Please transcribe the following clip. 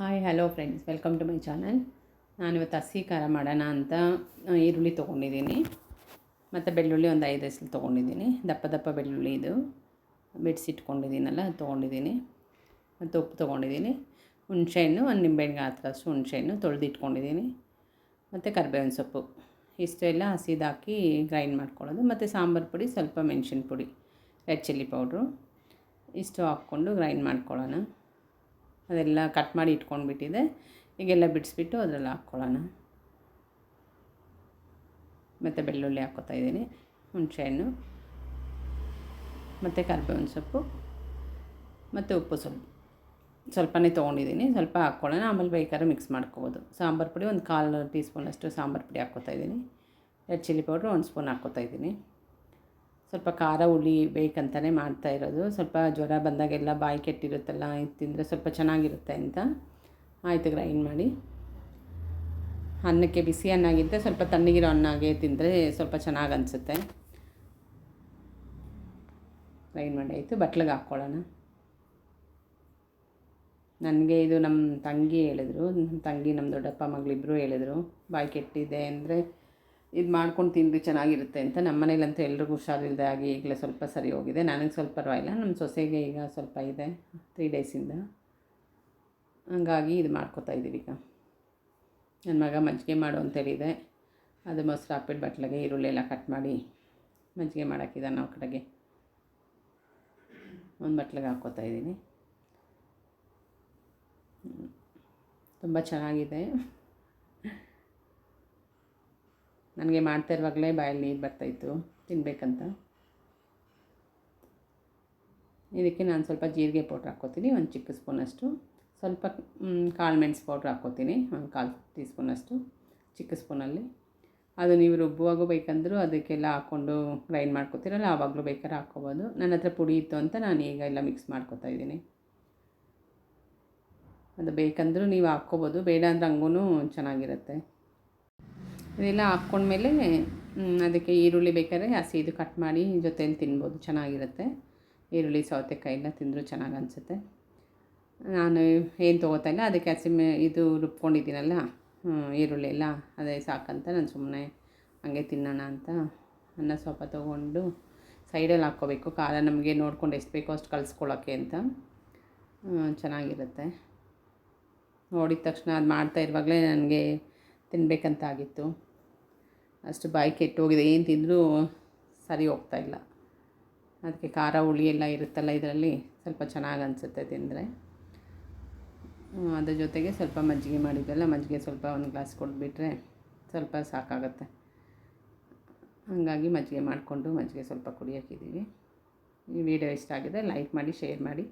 Hi hello friends welcome to my channel ನಾನಿವತ್ತು ಹಸಿ ಖಾರ ಮಾಡೋಣ ಅಂತ ಈರುಳ್ಳಿ ತೊಗೊಂಡಿದ್ದೀನಿ. ಮತ್ತು ಬೆಳ್ಳುಳ್ಳಿ ಒಂದು ಐದು ಹೆಸರು ತೊಗೊಂಡಿದ್ದೀನಿ. ದಪ್ಪ ದಪ್ಪ ಬೆಳ್ಳುಳ್ಳಿ ಇದು. ಬಿಡಿಸಿಟ್ಕೊಂಡಿದ್ದೀನಲ್ಲ ಅದು ತೊಗೊಂಡಿದ್ದೀನಿ. ಮತ್ತು ಉಪ್ಪು ತೊಗೊಂಡಿದ್ದೀನಿ. ಹುಣಸೆಹಣ್ಣು, ಒಂದು ನಿಂಬೆಹಣ್ಣಿಗೆ ಅಷ್ಟು ಹುಣಸೆಹಣ್ಣು ತೊಳೆದಿಟ್ಕೊಂಡಿದ್ದೀನಿ ಮತ್ತು ಕರ್ಬೇವಿನ ಸೊಪ್ಪು. ಇಷ್ಟು ಎಲ್ಲ ಹಸಿದಾಕಿ ಗ್ರೈಂಡ್ ಮಾಡ್ಕೊಳ್ಳೋದು. ಮತ್ತು ಸಾಂಬಾರು ಪುಡಿ, ಸ್ವಲ್ಪ ಮೆಣಸಿನ ಪುಡಿ ರೆಡ್ ಚಿಲ್ಲಿ ಪೌಡ್ರು ಇಷ್ಟು ಹಾಕ್ಕೊಂಡು ಗ್ರೈಂಡ್ ಮಾಡ್ಕೊಳ್ಳೋಣ. ಅದೆಲ್ಲ ಕಟ್ ಮಾಡಿ ಇಟ್ಕೊಂಡ್ಬಿಟ್ಟಿದೆ. ಈಗೆಲ್ಲ ಬಿಡಿಸ್ಬಿಟ್ಟು ಅದರಲ್ಲಿ ಹಾಕ್ಕೊಳ್ಳೋಣ. ಮತ್ತು ಬೆಳ್ಳುಳ್ಳಿ ಹಾಕ್ಕೊತಾ ಇದ್ದೀನಿ. ಹುಣಸೆಹಣ್ಣು ಮತ್ತು ಕರ್ಬೇವಿನ ಸೊಪ್ಪು. ಮತ್ತು ಉಪ್ಪು ಸ್ವಲ್ಪ. ಸ್ವಲ್ಪನೇ ತೊಗೊಂಡಿದ್ದೀನಿ. ಸ್ವಲ್ಪ ಹಾಕ್ಕೊಳ್ಳೋಣ. ಆಮೇಲೆ ಬೇಕಾದ್ರೆ ಮಿಕ್ಸ್ ಮಾಡ್ಕೋಬೋದು. ಸಾಂಬಾರು ಪುಡಿ ಒಂದು ಕಾಲು ಟೀ ಸ್ಪೂನಷ್ಟು ಸಾಂಬಾರು ಪುಡಿ ಹಾಕ್ಕೋತಾ ಇದ್ದೀನಿ. ರೆಡ್ ಚಿಲ್ಲಿ ಪೌಡ್ರ್ ಒಂದು ಸ್ಪೂನ್ ಹಾಕ್ಕೋತಾ ಇದ್ದೀನಿ. ಸ್ವಲ್ಪ ಖಾರ ಹುಳಿ ಬೇಕಂತಲೇ ಮಾಡ್ತಾ ಇರೋದು. ಸ್ವಲ್ಪ ಜ್ವರ ಬಂದಾಗೆಲ್ಲ ಬಾಯಿ ಕೆಟ್ಟಿರುತ್ತಲ್ಲ ತಿಂದರೆ ಸ್ವಲ್ಪ ಚೆನ್ನಾಗಿರುತ್ತೆ ಅಂತ. ಆಯಿತು ಗ್ರೈಂಡ್ ಮಾಡಿ. ಅನ್ನಕ್ಕೆ ಬಿಸಿ ಅನ್ನಾಗಿದ್ದರೆ ಸ್ವಲ್ಪ ತಣ್ಣಗಿರೋ ಅನ್ನಾಗೆ ತಿಂದರೆ ಸ್ವಲ್ಪ ಚೆನ್ನಾಗಿ ಅನಿಸುತ್ತೆ. ಗ್ರೈಂಡ್ ಮಾಡಿ, ಆಯಿತು. ಬಟ್ಲಿಗೆ ಹಾಕ್ಕೊಳ್ಳೋಣ. ನನಗೆ ಇದು ನಮ್ಮ ತಂಗಿ ಹೇಳಿದ್ರು. ನಮ್ಮ ತಂಗಿ ನಮ್ಮ ದೊಡ್ಡಪ್ಪ ಮಗಳಿಬ್ಬರು ಹೇಳಿದ್ರು, ಬಾಯಿ ಕೆಟ್ಟಿದೆ ಅಂದರೆ ಇದು ಮಾಡ್ಕೊಂಡು ತಿಂದು ಚೆನ್ನಾಗಿರುತ್ತೆ ಅಂತ ನಮ್ಮ ಮನೇಲಂತೂ ಎಲ್ರಿಗೂ ಹುಷಾರಿಲ್ಲದೆ ಆಗಿ ಈಗಲೇ ಸ್ವಲ್ಪ ಸರಿ ಹೋಗಿದೆ. ನನಗೆ ಸ್ವಲ್ಪ ಪರವಾಗಿಲ್ಲ. ನಮ್ಮ ಸೊಸೆಗೆ ಈಗ ಸ್ವಲ್ಪ ಇದೆ ತ್ರೀ ಡೇಸಿಂದ ಹಂಗಾಗಿ ಇದು ಮಾಡ್ಕೋತಾ ಇದ್ದೀವಿ ಈಗ. ನನ್ನ ಮಗ ಮಜ್ಜಿಗೆ ಮಾಡು ಅಂತೇಳಿದೆ ಅದು ಮೊಸರು ಹಾಕ್ಬಿಟ್ಟು ಬಟ್ಲಿಗೆ ಈರುಳ್ಳಿ ಎಲ್ಲ ಕಟ್ ಮಾಡಿ ಮಜ್ಜಿಗೆ ಮಾಡೋಕ್ಕಿದ್ದಾನೆ ನಾವು ಕಡೆಗೆ. ಒಂದು ಬಟ್ಲಿಗೆ ಹಾಕ್ಕೋತಾ ಇದ್ದೀನಿ ತುಂಬ ಚೆನ್ನಾಗಿದೆ. ನನಗೆ ಮಾಡ್ತಾ ಇರುವಾಗಲೇ ಬಾಯಲ್ಲಿ ನೀರು ಬರ್ತಾಯಿತ್ತು ತಿನ್ನಬೇಕಂತ ಇದಕ್ಕೆ ನಾನು ಸ್ವಲ್ಪ ಜೀರಿಗೆ ಪೌಡ್ರ್ ಹಾಕ್ಕೋತೀನಿ, ಒಂದು ಚಿಕ್ಕ ಸ್ಪೂನಷ್ಟು. ಸ್ವಲ್ಪ ಕಾಳು ಮೆಣಸು ಪೌಡ್ರ್ ಹಾಕ್ಕೋತೀನಿ, ಒಂದು ಕಾಲು ಟೀ ಸ್ಪೂನಷ್ಟು ಚಿಕ್ಕ ಸ್ಪೂನಲ್ಲಿ. ಅದು ನೀವು ರುಬ್ಬುವಾಗೂ ಬೇಕಂದರೂ ಅದಕ್ಕೆಲ್ಲ ಹಾಕ್ಕೊಂಡು ಗ್ರೈಂಡ್ ಮಾಡ್ಕೊತೀರಲ್ಲ, ಆವಾಗಲೂ ಬೇಕಾದ್ರೆ ಹಾಕ್ಕೋಬೋದು. ನನ್ನ ಹತ್ರ ಪುಡಿ ಇತ್ತು ಅಂತ ನಾನು ಈಗ ಎಲ್ಲ ಮಿಕ್ಸ್ ಮಾಡ್ಕೊತಾ ಇದ್ದೀನಿ. ಅದು ಬೇಕಂದರೂ ನೀವು ಹಾಕ್ಕೋಬೋದು, ಬೇಡ ಅಂದ್ರೆ ಹಂಗೂ ಚೆನ್ನಾಗಿರುತ್ತೆ. ಇದೆಲ್ಲ ಹಾಕ್ಕೊಂಡ್ಮೇಲೆ ಮ್, ಅದಕ್ಕೆ ಈರುಳ್ಳಿ ಬೇಕಾದ್ರೆ ಹಸಿ ಇದು ಕಟ್ ಮಾಡಿ ಜೊತೆಯಲ್ಲಿ ತಿನ್ಬೋದು ಚೆನ್ನಾಗಿರುತ್ತೆ. ಈರುಳ್ಳಿ ಸೌತೆಕಾಯಿ ಎಲ್ಲ ತಿಂದರೂ ಚೆನ್ನಾಗಿ ಅನಿಸುತ್ತೆ. ನಾನು ಏನು ತೊಗೋತಾ ಇಲ್ಲ ಅದಕ್ಕೆ ಹಸಿಮೆ ಇದು ರುಬ್ಕೊಂಡಿದ್ದೀನಲ್ಲ ಈರುಳ್ಳಿ ಎಲ್ಲ ಅದೇ ಸಾಕಂತ ನಾನು ಸುಮ್ಮನೆ ಹಂಗೆ ತಿನ್ನೋಣ ಅಂತ ಅನ್ನ ಸ್ವಲ್ಪ ತೊಗೊಂಡು ಸೈಡಲ್ಲಿ ಹಾಕ್ಕೋಬೇಕು. ಖಾರ ನಮಗೆ ನೋಡ್ಕೊಂಡು ಎಷ್ಟು ಬೇಕೋ ಅಷ್ಟು ಕಲಿಸ್ಕೊಳ್ಳೋಕ್ಕೆ ಅಂತ. ಚೆನ್ನಾಗಿರುತ್ತೆ. ನೋಡಿದ ತಕ್ಷಣ ಅದು ಮಾಡ್ತಾ ಇರುವಾಗಲೇ ನನಗೆ ತಿನ್ನಬೇಕಂತ ಆಗಿತ್ತು. ಅಷ್ಟು ಬಾಯಿ ಕೆಟ್ಟೋಗಿದೆ, ಏನು ತಿಂದರೂ ಸರಿ ಹೋಗ್ತಾ ಇಲ್ಲ. ಅದಕ್ಕೆ ಖಾರ, ಹುಳಿ ಎಲ್ಲ ಇರುತ್ತಲ್ಲ ಇದರಲ್ಲಿ, ಸ್ವಲ್ಪ ಚೆನ್ನಾಗಿ ಅನಿಸುತ್ತೆ ತಿಂದರೆ. ಅದ್ರ ಜೊತೆಗೆ ಸ್ವಲ್ಪ ಮಜ್ಜಿಗೆ ಮಾಡಿದ್ದೆಲ್ಲ ಮಜ್ಜಿಗೆ ಸ್ವಲ್ಪ ಒಂದು ಗ್ಲಾಸ್ ಕೊಟ್ಬಿಟ್ರೆ ಸ್ವಲ್ಪ ಸಾಕಾಗುತ್ತೆ. ಹಾಗಾಗಿ ಮಜ್ಜಿಗೆ ಮಾಡಿಕೊಂಡು ಮಜ್ಜಿಗೆ ಸ್ವಲ್ಪ ಕುಡಿಯೋಕ್ಕಿದ್ದೀವಿ ಈ ವಿಡಿಯೋ ಇಷ್ಟ ಆಗಿದೆ ಲೈಕ್ ಮಾಡಿ ಶೇರ್ ಮಾಡಿ.